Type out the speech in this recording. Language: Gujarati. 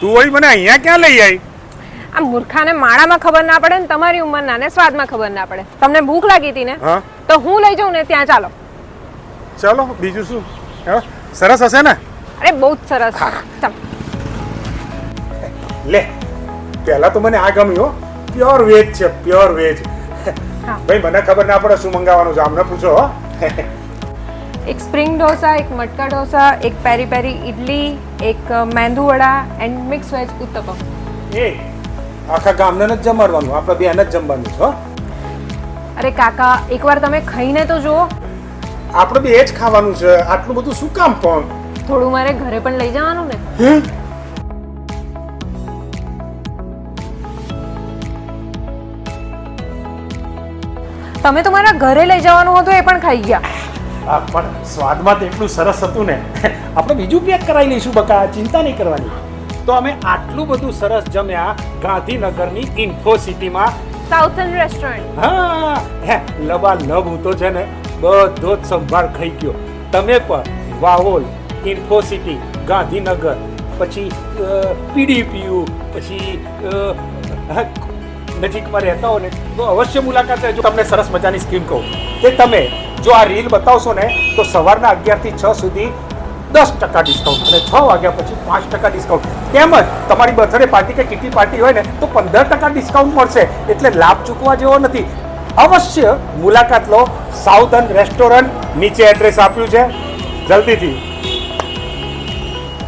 તું વળી મને અહીંયા ક્યાં લઈ આવી આ મૂર્ખાને માળામાં ખબર ના પડે ને તમારી ઉંમરના ને સ્વાદમાં ખબર ના પડે. તમને ભૂખ લાગી હતી ને? હા. તો હું લઈ જાઉં ને ત્યાં ચાલો. ચલો બીજું શું? હા, સરસ હશે ને? અરે બહુ જ સરસ. ચાલો. લે પહેલા તો મને આ ગમ્યું પ્યોર વેજ છે પ્યોર વેજ. ભાઈ મને ખબર ના પડે શું મંગાવવાનું છે આમને પૂછો હો. એક સ્પ્રિંગ ઢોસા એક મટકા ઢોસા એક પેરી પેરી ઇડલી એક medu vada and mix veg uttapam. એ આખા ગામને જ જમાડવાનું આપણે બેન જ જમવાનું છે અરે કાકા એકવાર તમે ખાઈને તો જુઓ. આપણે બે જ ખાવાનું છે આટલું બધું શું કામ પણ? થોડું મારે ઘરે પણ લઈ જવાનું ને. તમે તો મારા ઘરે લઈ જવાનું હતું એ પણ ખાઈ ગયા. પણ સ્વાદમાં તો એટલું સરસ હતું ને. આપણે બીજું પેક કરાવી લઈશું બકા ચિંતા નહીં કરવાની. તો અમે આટલું બધું સરસ જમ્યા ગાંધીનગરની ઇન્ફોસિટીમાં. સાઉથન રેસ્ટોરન્ટ હા લબા લબ હું તો છે ને બધો જ સંભાળ ખાઈ ગયો. તમે પણ વાવોલ ઇન્ફોસિટી ગાંધીનગર પછી પીડીપીયુ પછી નજીકમાં રહેતા હો ને, તો અવશ્ય મુલાકાત લેજો. તમને સરસ મજાની સ્કીમ કહું. કે તમે જો આ રીલ બતાવશો ને, તો સવારના અગિયારથી છ સુધી દસ ટકા ડિસ્કાઉન્ટ અને છ વાગ્યા પછી પાંચ ટકા ડિસ્કાઉન્ટ તેમજ તમારી બર્થડે પાર્ટી કે કિટી પાર્ટી હોય ને, તો પંદર ટકા ડિસ્કાઉન્ટ મળશે. એટલે લાભ ચૂકવા જેવો નથી. અવશ્ય મુલાકાત લો સાઉધન રેસ્ટોરન્ટ નીચે એડ્રેસ આપ્યું છે. જલ્દીથી